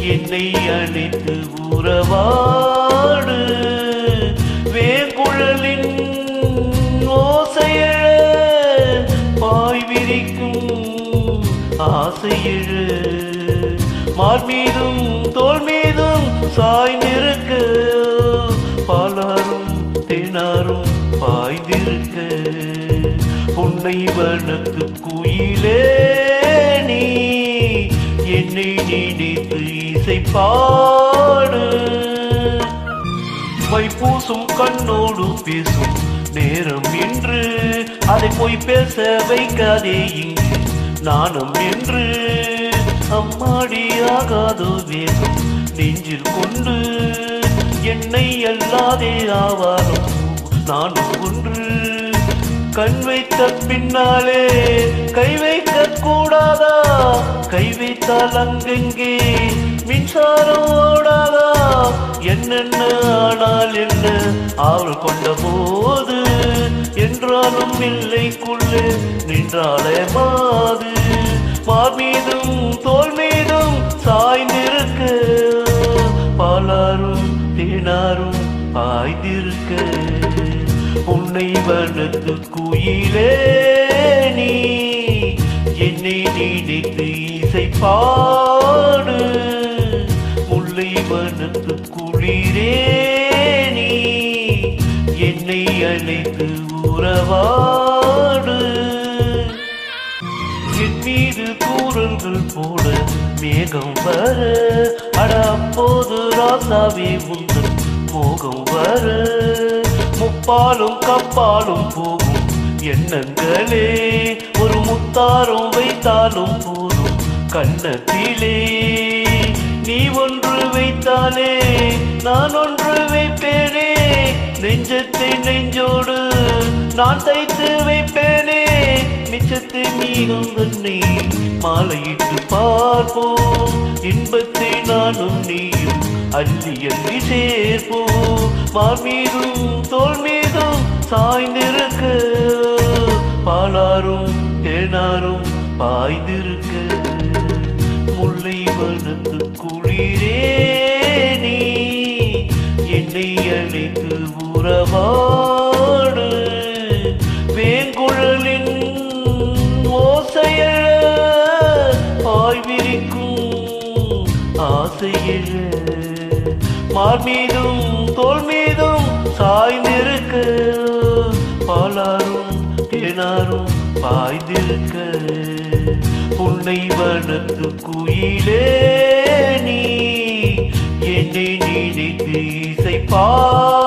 என்னை அணைத்து உறவாடு. வேங்குழலின் ஓசையழ பாய் விரிக்கும் ஆசையழு. மார் மீதும் தோல் மீதும் சாய்ந்திருக்க பாலாரும் தேனாரும் பாய்ந்திருக்க உன்னை வனத்து குயிலே நீ என்னை நினைத்து இசை பாடு. வைப்பூசும் கண்ணோடு பேசும் நேரம் என்று அதை போய் பேச வைக்காதே இங்கு நாணம் என்று. அம்மாடி ஆகாதோ வேகம் நெஞ்சில் கொண்டு. என்னை அல்லாதே ஆவாரோ நானும் ஒன்று. கண் வைத்த பின்னாலே கை வைக்க கூடாதா கை வைத்தால் அங்கெங்கே? மின்சாரம் ஓடாதா? என்னென்ன ஆனால் என்ன? அவள் கொண்ட போது என்றாலும் இல்லைக்குள்ளே நின்றாலே மாது மார் மீதும் தோல் மீதும் சாய்ந்திருக்க. பாலாரும் தேனாரும் பாய்ந்திருக்க. உன்னை வனத்து குயிலே நீ நினைத்து இசை பாடு முல்லை வனத்து குளிரே நீ. என்னை அழைத்து உறவாடு. என் மீது கூறல்கள் போட மேகம் வர. அட அப்போது ராசாவே உந்தன் மோகம் வர. முப்பாலும் கப்பாலும் போகும் எண்ணங்களே. ஒரு முத்தாரம் வைத்தாலும் போதும் கண்ணத்திலே நீ ஒன்று வைத்தாலே நான் ஒன்று வைப்பேனே. நெஞ்சத்தை நெஞ்சோடு நான் தைத்து வைப்பேனே. மிச்சத்தை மீதும் தன்னை மாலையிட்டு பார்ப்போம். இன்பத்தை நானும் நீயும் அள்ளி அள்ளி சேர்ப்போம். மார் மீதும் தோல் மீதும் சாய்ந்திரு பாலாரும் தேனாரும் பாய்ந்திருக்க முல்லை வனத்து குளிரே நீ. என்னை அழைத்து உறவாடு. வேங்குழலின் ஓசையழ பாய்விரிக்கும் ஆசையழ மார் மீதும் தோல் மீதும் சாய்ந்திருக்க பாலாரும் தேனாரும் பாய்ந்திருக்க. உன்னை வளர்த்து குயிலே நீ. என்னை நினைத்து இசைப்பா.